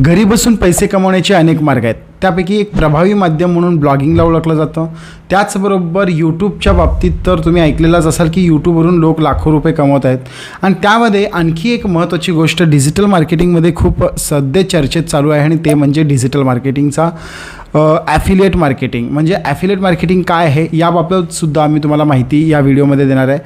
घरी बसून पैसे कमवण्याचे अनेक मार्ग आहेत. त्यापैकी एक प्रभावी माध्यम म्हणून ब्लॉगिंगला ओळखलं जातं. त्याचबरोबर यूट्यूबच्या बाबतीत तर तुम्ही ऐकलेलाच असाल की यूट्यूबवरून लोक लाखो रुपये कमवत आहेत. आणि त्यामध्ये आणखी एक महत्त्वाची गोष्ट डिजिटल मार्केटिंगमध्ये खूप सध्या चर्चेत चालू आहे आणि ते म्हणजे डिजिटल मार्केटिंगचा ॲफिलिएट मार्केटिंग म्हणजे ॲफिलिएट मार्केटिंग काय आहे? याबाबतसुद्धा आम्ही तुम्हाला माहिती या व्हिडिओमध्ये देणार आहे.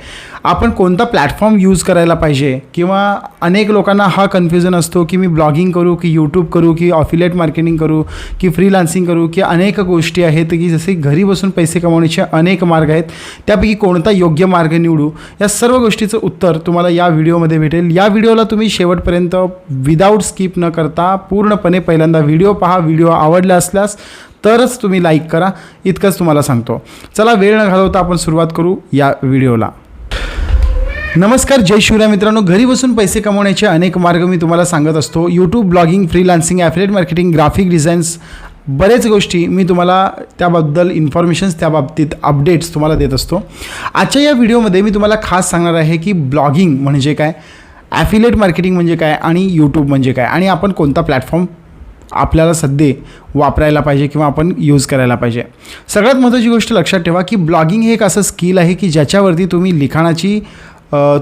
आपण कोणता प्लॅटफॉर्म यूज करायला पाहिजे? किंवा अनेक लोकांना हा कन्फ्युजन असतो की मी ब्लॉगिंग करू की यूट्यूब करू की ऑफिलेट मार्केटिंग करू की फ्रीलान्सिंग करू की अनेक गोष्टी आहेत की जसे घरी बसून पैसे कमावण्याचे अनेक मार्ग आहेत. त्यापैकी कोणता योग्य मार्ग निवडू? या सर्व गोष्टीचं उत्तर तुम्हाला या व्हिडिओमध्ये भेटेल. या व्हिडिओला तुम्ही शेवटपर्यंत विदाऊट स्किप न करता पूर्णपणे पहिल्यांदा व्हिडिओ पहा. व्हिडिओ आवडला असल्यास तरच तुम्ही लाईक करा. इतकंच तुम्हाला सांगतो. चला वेळ न घालवता आपण सुरुवात करू या व्हिडिओला नमस्कार जय शिवराय मित्रांनो. घरी बसून पैसे कमवण्याचे अनेक मार्ग मी तुम्हाला सांगत असतो. YouTube blogging freelancing affiliate marketing graphic designs बरेच गोष्टी मी तुम्हाला त्याबद्दल इन्फॉर्मेशन्स त्या बाबतीत अपडेट्स तुम्हाला देत असतो. आजच्या या व्हिडिओमध्ये मी तुम्हाला खास सांगणार आहे की ब्लॉगिंग म्हणजे काय? ॲफिलेट मार्केटिंग म्हणजे काय? आणि यूट्यूब म्हणजे काय? आणि आपण कोणता प्लॅटफॉर्म आपल्याला सध्या वापरायला पाहिजे किंवा आपण यूज करायला पाहिजे. सगळ्यात महत्त्वाची गोष्ट लक्षात ठेवा की ब्लॉगिंग हे एक असं स्किल आहे की ज्याच्यावरती तुम्ही लिखाणाची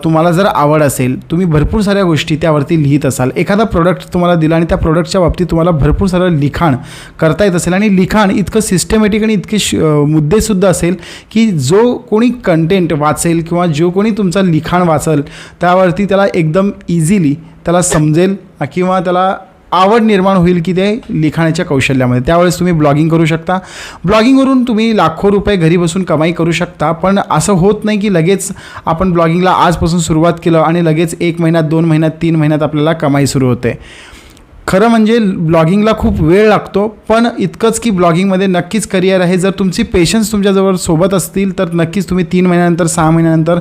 तुम्हाला जर आवड असेल तुम्ही भरपूर साऱ्या गोष्टी त्यावरती लिहित असाल. एखादा प्रोडक्ट तुम्हाला दिला आणि त्या प्रोडक्टच्या बाबतीत तुम्हाला भरपूर सारं लिखाण करता येत असेल आणि लिखाण इतकं सिस्टमॅटिक आणि इतके श मुद्देसुद्धा असेल की जो कोणी कंटेंट वाचेल किंवा जो कोणी तुमचा लिखाण वाचेल त्यावरती त्याला एकदम इझिली त्याला समजेल किंवा त्याला आवड निर्माण होईल की ते लिखाणाच्या कौशल्यामध्ये. त्यावेळेस तुम्ही ब्लॉगिंग करू शकता. ब्लॉगिंगवरून तुम्ही लाखो रुपये घरी बसून कमाई करू शकता पण असं होत नाही की लगेच आपण ब्लॉगिंगला आजपासून सुरुवात केलं आणि लगेच एक महिन्यात दोन महिन्यात तीन महिन्यात आपल्याला कमाई सुरू होते. खरं म्हणजे ब्लॉगिंगला खूप वेळ लागतो पण इतकंच की ब्लॉगिंगमध्ये नक्कीच करिअर आहे. जर तुमची पेशन्स तुमच्याजवळ सोबत असतील तर नक्कीच तुम्ही तीन महिन्यानंतर सहा महिन्यानंतर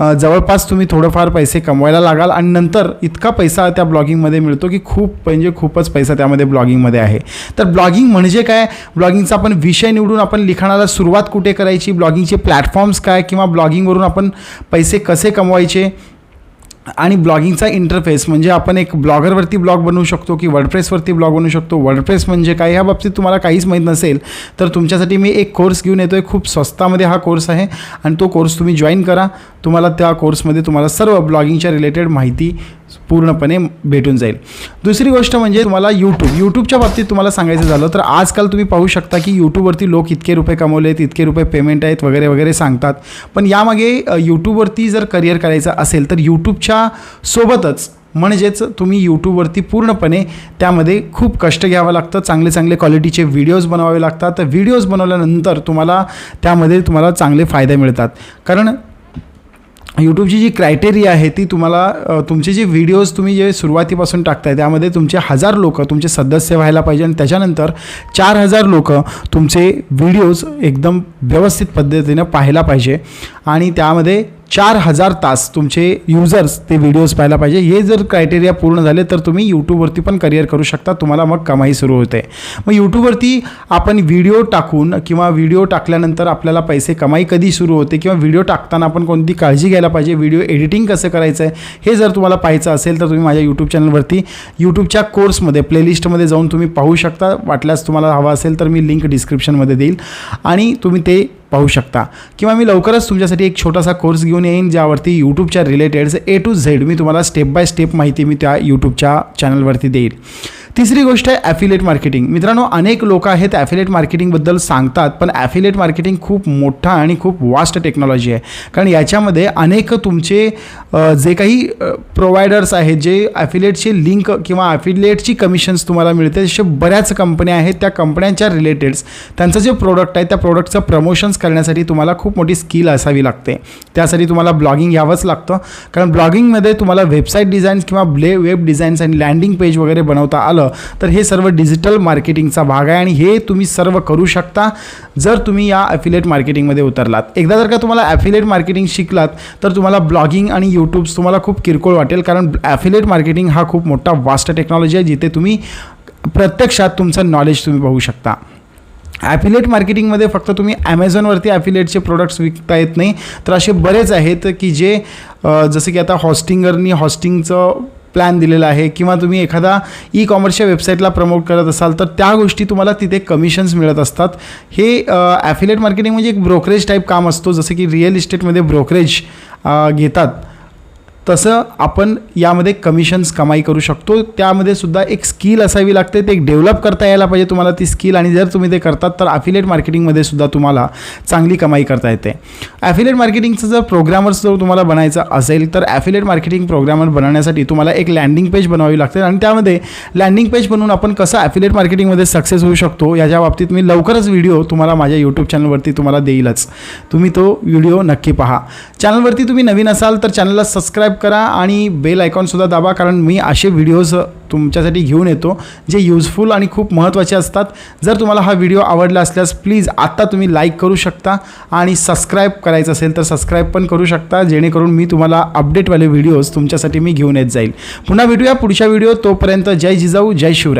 जवळपास तुम्ही थोडंफार पैसे कमवायला लागाल आणि नंतर इतका पैसा त्या ब्लॉगिंगमध्ये मिळतो की खूप म्हणजे खूपच पैसा त्यामध्ये ब्लॉगिंगमध्ये आहे. तर ब्लॉगिंग म्हणजे काय? ब्लॉगिंगचा आपण विषय निवडून आपण लिखाणाला सुरुवात कुठे करायची? ब्लॉगिंगचे प्लॅटफॉर्म्स काय? किंवा ब्लॉगिंगवरून आपण पैसे कसे कमवायचे? आणि ब्लॉगिंगचा इंटरफेस म्हणजे आपण एक ब्लॉगरवरती ब्लॉग बनवू शकतो की वर्डप्रेसवरती ब्लॉग बनवू शकतो. वर्डप्रेस म्हणजे काय? ह्या बाबतीत तुम्हाला काहीच माहीत नसेल तर तुमच्यासाठी मी एक कोर्स घेऊन येतो आहे खूप स्वस्तामध्ये हा कोर्स आहे आणि तो कोर्स तुम्ही जॉईन करा. तुम्हाला त्या कोर्समध्ये तुम्हाला सर्व ब्लॉगिंगच्या रिलेटेड माहिती पूर्णपणे भेटून जाईल. दुसरी गोष्ट म्हणजे तुम्हाला यूट्यूब यूट्यूबच्या बाबतीत तुम्हाला सांगायचं झालं तर आजकाल तुम्ही पाहू शकता की यूट्यूबवरती लोक इतके रुपये कमवले आहेत इतके रुपये पेमेंट आहेत वगैरे वगैरे सांगतात. पण यामागे यूट्यूबवरती जर करिअर करायचं असेल तर यूट्यूबच्या सोबतच म्हणजेच तुम्ही यूट्यूबवरती पूर्णपणे त्यामध्ये खूप कष्ट घ्यावं लागतं चांगले चांगले क्वालिटीचे व्हिडिओज बनवावे लागतात. तर व्हिडिओज बनवल्यानंतर तुम्हाला त्यामध्ये तुम्हाला चांगले फायदे मिळतात. कारण यूट्यूबची जी क्रायटेरिया आहे ती तुम्हाला तुमचे जे व्हिडिओज तुम्ही जे सुरुवातीपासून टाकताय त्यामध्ये तुमचे हजार लोक तुमचे सदस्य व्हायला पाहिजे आणि त्याच्यानंतर चार हजार लोक तुमचे व्हिडिओज एकदम व्यवस्थित पद्धतीनं पाहायला पाहिजे. आणि त्यामध्ये चार हजार तास तुमचे युजर्स ते व्हिडिओज पाहायला पाहिजे. हे जर क्रायटेरिया पूर्ण झाले तर तुम्ही यूट्यूबवरती पण करिअर करू शकता. तुम्हाला मग कमाई सुरू होते. मग यूट्यूबवरती आपण व्हिडिओ टाकून किंवा व्हिडिओ टाकल्यानंतर आपल्याला पैसे कमाई कधी सुरू होते किंवा व्हिडिओ टाकताना आपण कोणती काळजी घ्यायला पाहिजे व्हिडिओ एडिटिंग कसं करायचं आहे हे जर तुम्हाला पाहायचं असेल तर तुम्ही माझ्या यूट्यूब चॅनलवरती यूट्यूबच्या कोर्समध्ये प्लेलिस्टमध्ये जाऊन तुम्ही पाहू शकता. वाटल्यास तुम्हाला हवा असेल तर मी लिंक डिस्क्रिप्शनमध्ये देईल. आणि तुम्ही ते पाहू शकता. किंवा मी लवकरच तुमच्यासाठी एक छोटासा कोर्स घेऊन येईन ज्यावरती यूट्यूबच्या रिलेटेड ए टू झेड मी तुम्हाला स्टेप बाय स्टेप माहिती मी त्या यूट्यूबच्या चॅनलवरती देईल तिसरी गोष्ट आहे ॲफिलेट मार्केटिंग मित्रांनो अनेक लोक आहेत ॲफिलेट मार्केटिंगबद्दल सांगतात पण ॲफिलेट मार्केटिंग खूप मोठा आणि खूप वास्ट टेक्नॉलॉजी आहे. कारण याच्यामध्ये अनेक तुमचे जे काही प्रोव्हायडर्स आहेत जे ॲफिलेटचे लिंक किंवा ॲफिलेटची कमिशन्स तुम्हाला मिळते अशा बऱ्याच कंपन्या आहेत. त्या कंपन्यांच्या रिलेटेड्स त्यांचं जे प्रोडक्ट आहे त्या प्रोडक्टचं प्रमोशन्स करण्यासाठी तुम्हाला खूप मोठी स्किल असावी लागते. त्यासाठी तुम्हाला ब्लॉगिंग यावंच लागतं. कारण ब्लॉगिंगमध्ये तुम्हाला वेबसाईट डिझाईन्स किंवा ब्ले वेब डिझाईन्स आणि लँडिंग पेज वगैरे बनवता आलं तर हे सर्व डिजिटल मार्केटिंगचा भाग आहे आणि हे तुम्ही सर्व करू शकता जर तुम्ही या ॲफिलेट मार्केटिंगमध्ये उतरलात. एकदा जर का तुम्हाला ॲफिलेट मार्केटिंग शिकलात तर तुम्हाला ब्लॉगिंग आणि यूट्यूब्स तुम्हाला खूप किरकोळ वाटेल कारण ॲफिलेट मार्केटिंग हा खूप मोठा वास्ट टेक्नॉलॉजी आहे जिथे तुम्ही प्रत्यक्षात तुमचं नॉलेज तुम्ही बघू शकता. ॲफिलेट मार्केटिंगमध्ये फक्त तुम्ही ॲमेझॉनवरती ॲफिलेटचे प्रोडक्ट्स विकता येत नाही तर असे बरेच आहेत की जे जसं की आता हॉस्टिंगरनी हॉस्टिंगचं प्लॅन दिलेला आहे किंवा तुम्ही एखादा ई कॉमर्सच्या वेबसाईटला प्रमोट करत असाल तर त्या गोष्टी तुम्हाला तिथे कमिशन्स मिळत असतात. हे ॲफिलेट मार्केटिंग म्हणजे एक ब्रोकरेज टाईप काम असतो जसं की रिअल इस्टेटमध्ये ब्रोकरेज घेतात. तसं आपण यामध्ये कमिशन्स कमाई करू शकतो. त्यामध्ये सुद्धा एक स्किल असावी लागते ते एक डेव्हलप करता यायला पाहिजे तुम्हाला ती स्किल आणि जर तुम्ही ते करतात तर ॲफिलेट मार्केटिंगमध्ये सुद्धा तुम्हाला चांगली कमाई करता येते. ॲफिलेट मार्केटिंगचं जर प्रोग्रामर्स जर तुम्हाला बनायचं असेल तर ॲफिलेट मार्केटिंग प्रोग्रामर बनवण्यासाठी तुम्हाला एक लँडिंग पेज बनवावी लागते आणि त्यामध्ये लँडिंग पेज बनवून आपण कसं ॲफिलेट मार्केटिंगमध्ये सक्सेस होऊ शकतो याच्या बाबतीत मी लवकरच व्हिडिओ तुम्हाला माझ्या यूट्यूब चॅनलवरती तुम्हाला देईलच. तुम्ही तो व्हिडिओ नक्की पहा. चॅनलवरती तुम्ही नवीन असाल तर चॅनलला सबस्क्राईब करा आणि बेल आयकॉनसुद्धा दाबा कारण मी असे व्हिडिओज तुमच्यासाठी घेऊन येतो जे युजफुल आणि खूप महत्त्वाचे असतात. जर तुम्हाला हा व्हिडिओ आवडला असल्यास प्लीज आत्ता तुम्ही लाईक करू शकता आणि सबस्क्राईब करायचं असेल तर सबस्क्राईब पण करू शकता जेणेकरून मी तुम्हाला अपडेटवाले व्हिडिओज तुमच्यासाठी मी घेऊन येत जाईल. पुन्हा भेटूया पुढच्या व्हिडिओ तोपर्यंत जय जिजाऊ जय शिवराय.